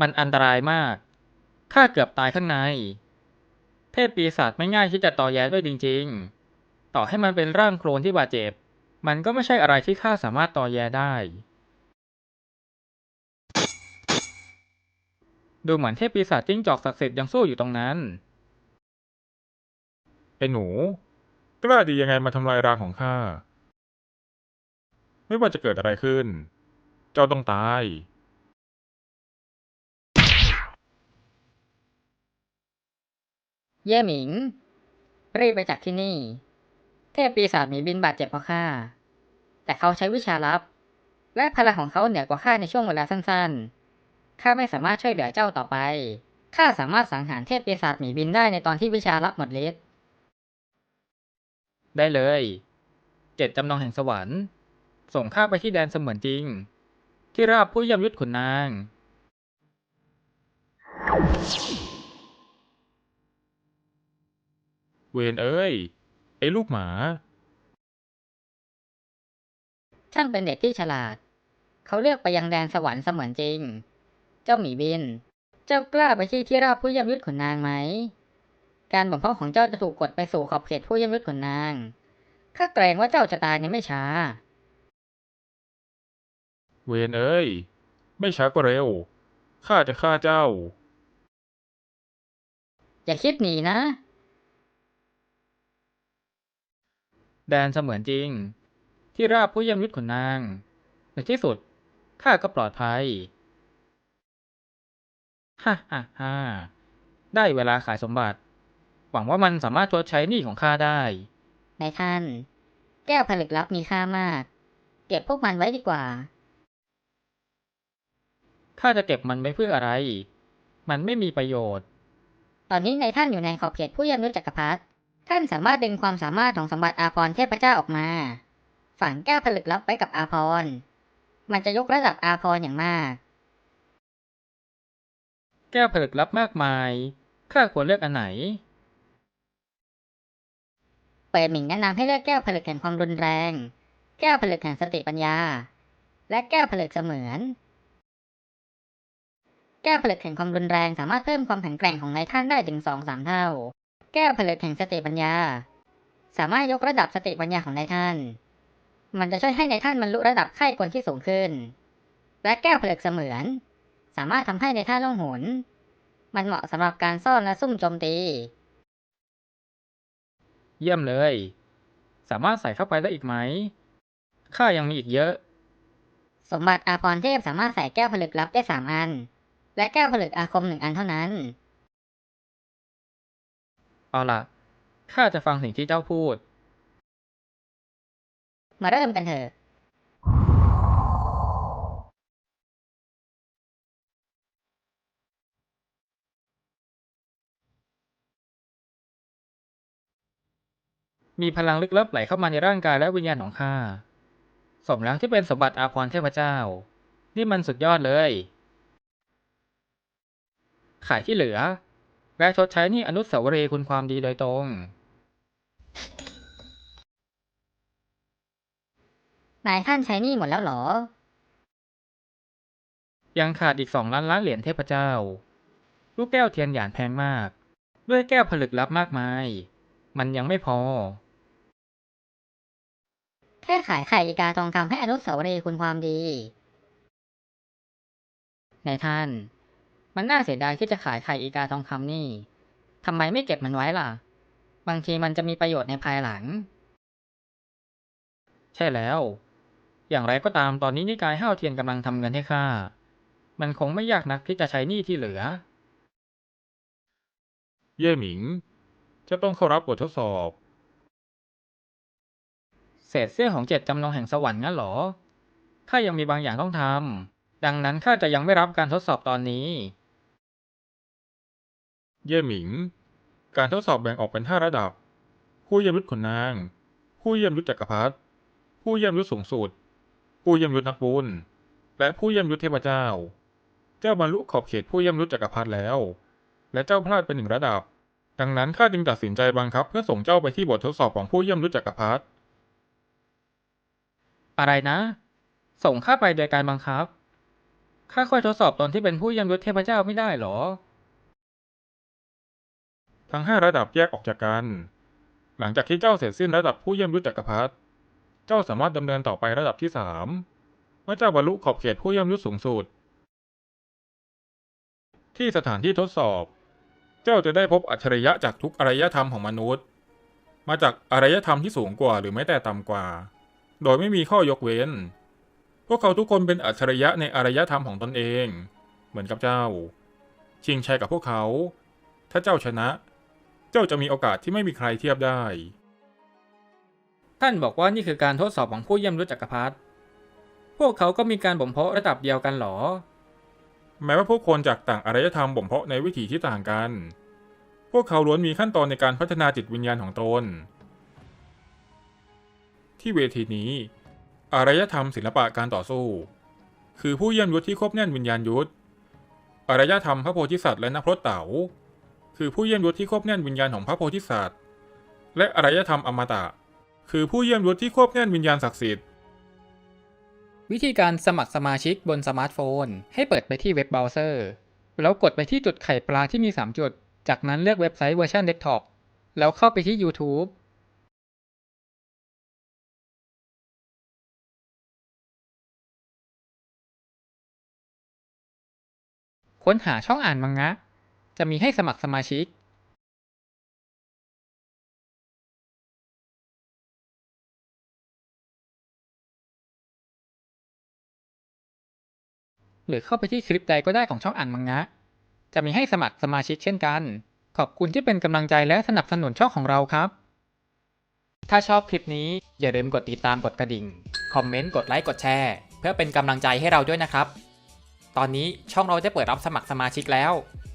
มันอันตรายมาก ข้าเกือบตายข้างใน เทพปีศาจไม่ง่ายที่จะต่อแย้ด้วยจริง ๆ ต่อให้มันเป็นร่างโคลนที่บาดเจ็บ มันก็ไม่ใช่อะไรที่ข้าสามารถต่อแย้ได้ ดูเหมือนเทพปีศาจจิ้งจอกศักดิ์สิทธิ์ยังสู้อยู่ตรงนั้น ไอ้หนู กล้าดียังไงมาทำลายรางของข้า ไม่ว่าจะเกิดอะไรขึ้น เจ้าต้องตาย เย่หมิง รีบไปจากที่นี่ เทพปีศาจหมีบินบาดเจ็บเพราะข้า แต่เขาใช้วิชาลับ และพลังของเขาเหนือกว่าข้าในช่วงเวลาสั้นๆ ข้าไม่สามารถช่วยเหลือเจ้าต่อไป ข้าสามารถสังหารเทพปีศาจหมีบินได้ในตอนที่วิชาลับหมดฤทธิ์ ได้เลย เจ็ดจำลองแห่งสวรรค์ ส่งข้าไปที่แดนเสมือนจริง ที่ราบผู้ยำยุทธขุนนาง เวนเอ้ย ไอ้ลูกหมา ช่างเป็นเด็กที่ฉลาด เขาเลือกไปยังแดนสวรรค์เสมือนจริง เจ้าหมีบิน เจ้ากล้าไปที่ที่ราบผู้ยำยุทธขุนนางไหม การบ่มเพาะของเจ้าจะถูกกดไปสู่ขอบเขตผู้ยำยุทธขุนนาง ข้าเกรงว่าเจ้าจะตายในไม่ช้า เวนเอ้ย ไม่ช้าก็เร็ว ข้าจะฆ่าเจ้า อย่าคิดหนีนะ แดนเสมือนจริง ที่ราบผู้ยำยุทธขุนนาง ในที่สุดข้าก็ปลอดภัย ฮ่าฮ่าฮ่าได้เวลาขายสมบัติ หวังว่ามันสามารถชดใช้หนี้ของข้าได้ นายท่าน แก้วผลึกลับมีค่ามาก เก็บพวกมันไว้ดีกว่า ข้าจะเก็บมันไว้เพื่ออะไร มันไม่มีประโยชน์ ตอนนี้นายท่านอยู่ในขอบเขตผู้ยำยุทธจักรพรรดิ ท่านสามารถดึงความสามารถของสมบัติอาพรณ์เทพเจ้าออกมา ฝังแก้วผลึกลับไว้กับอาพรณ์มันจะยกระดับอาพรณ์อย่างมาก แก้วผลึกลับมากมาย ข้าควรเลือกอันไหน เปิดหมิงแนะนำให้เลือกแก้วผลึกแห่งความรุนแรง แก้วผลึกแห่งสติปัญญา และแก้วผลึกเสมือน แก้วผลึกแห่งความรุนแรงสามารถเพิ่มความแข็งแกร่งของนายท่านได้ถึงสองสามเท่า แก้วผลึกแห่งสติปัญญา สามารถยกระดับสติปัญญาของนายท่าน มันจะช่วยให้นายท่านบรรลุระดับไข้กลที่สูงขึ้น และแก้วผลึกเสมือน สามารถทำให้นายท่านล่องหน มันเหมาะสำหรับการซ่อนและซุ่มโจมตี เยี่ยมเลย สามารถใส่เข้าไปได้อีกไหมข้ายังมีอีกเยอะ สมบัติอาพรณ์เทพสามารถใส่แก้วผลึกลับได้สามอัน และแก้วผลึกอาคมหนึ่งอันเท่านั้น เอาล่ะ ข้าจะฟังสิ่งที่เจ้าพูด มาเริ่มกันเถอะ มีพลังลึกลับไหลเข้ามาในร่างกายและวิญญาณของข้า สมแล้วที่เป็นสมบัติอาภรณ์เทพเจ้า นี่มันสุดยอดเลย ขายที่เหลือ และชดใช้หนี่อนุสาวรีย์คุณความดีโดยตรง นายท่านใช้หนี่หมดแล้วเหรอ ยังขาดอีกสองล้านล้านเหรียญเทพเจ้า ลูกแก้วเทียนหยานแพงมาก ด้วยแก้วผลึกลับมากมาย มันยังไม่พอ แค่ขายไข่อีกาทองคำให้อนุสาวรีย์คุณความดีนายท่าน มันน่าเสียดายที่จะขายไข่อีกาทองคำนี่ ทำไมไม่เก็บมันไว้ล่ะ บางทีมันจะมีประโยชน์ในภายหลัง ใช่แล้ว อย่างไรก็ตามตอนนี้นิกายห้าวเทียนกำลังทำเงินให้ข้า มันคงไม่ยากนักที่จะใช้หนี้ที่เหลือ เย่หมิง จะต้องเข้ารับบททดสอบ เศษเสี้ยวของเจ็ดจำลองแห่งสวรรค์งั้นเหรอ ข้ายังมีบางอย่างต้องทำ ดังนั้นข้าจะยังไม่รับการทดสอบตอนนี้ เย่หมิง การทดสอบแบ่งออกเป็นห้าระดับ ผู้เยี่ยมยุทธขุนนาง ผู้เยี่ยมยุทธจักรพรรดิ ผู้เยี่ยมยุทธสูงสุด ผู้เยี่ยมยุทธนักบุญ และผู้เยี่ยมยุทธเทพเจ้า เจ้าบรรลุขอบเขตผู้เยี่ยมยุทธจักรพรรดิแล้ว และเจ้าพลาดไปหนึ่งระดับ ดังนั้นข้าจึงตัดสินใจบังคับ เพื่อส่งเจ้าไปที่บททดสอบของผู้เยี่ยมยุทธจักรพรรดิ อะไรนะ ส่งข้าไปโดยการบังคับ ข้าค่อยทดสอบตอนที่เป็นผู้เยี่ยมยศเทพเจ้าไม่ได้หรอ ทั้งห้าระดับแยกออกจากกัน หลังจากที่เจ้าเสร็จสิ้นระดับผู้เยี่ยมยุทธจักรพรรดิ เจ้าสามารถดำเนินต่อไประดับที่สามเมื่อเจ้าบรรลุขอบเขตผู้เยี่ยมยุทธสูงสุด ที่สถานที่ทดสอบ เจ้าจะได้พบอัจฉริยะจากทุกอารยธรรมของมนุษย์ มาจากอารยธรรมที่สูงกว่าหรือแม้แต่ต่ำกว่า โดยไม่มีข้อยกเว้น พวกเขาทุกคนเป็นอัจฉริยะในอารยธรรมของตนเอง เหมือนกับเจ้า ชิงชัยกับพวกเขา ถ้าเจ้าชนะ เจ้าจะมีโอกาสที่ไม่มีใครเทียบได้ ท่านบอกว่านี่คือการทดสอบของผู้เยี่ยมยศจักรพรรดิ พวกเขาก็มีการบ่มเพาะระดับเดียวกันเหรอ แม้ว่าพวกคนจากต่างอารยธรรมบ่มเพาะในวิถีที่ต่างกัน พวกเขาล้วนมีขั้นตอนในการพัฒนาจิตวิญญาณของตน ที่เวทีนี้ อารยธรรมศิลปะการต่อสู้ คือผู้เยี่ยมยุทธที่ควบแน่นวิญญาณยุทธอารยธรรมพระโพธิสัตว์และนักพรตเต๋า คือผู้เยี่ยมยุทธที่ควบแน่นวิญญาณของพระโพธิสัตว์ และอารยธรรมอมตะ คือผู้เยี่ยมยุทธที่ควบแน่นวิญญาณศักดิ์สิทธิ์ วิธีการสมัครสมาชิกบนสมาร์ทโฟน ให้เปิดไปที่เว็บเบราว์เซอร์ แล้วกดไปที่จุดไข่ปลาที่มี 3 จุด จากนั้นเลือกเว็บไซต์เวอร์ชันเดสก์ท็อป แล้วเข้าไปที่ YouTube ค้นหาช่องอ่านมังงะ จะมีให้สมัครสมาชิกหรือเข้าไปที่คลิปใดก็ได้ของช่องอ่านมังงะ จะมีให้สมัครสมาชิกเช่นกัน ขอบคุณที่เป็นกำลังใจและสนับสนุนช่องของเราครับ ถ้าชอบคลิปนี้อย่าลืมกดติดตามกดกระดิ่ง คอมเมนต์ กดไลค์ กดแชร์ เพื่อเป็นกำลังใจให้เราด้วยนะครับ ตอนนี้ช่องเราได้เปิดรับสมัครสมาชิกแล้ว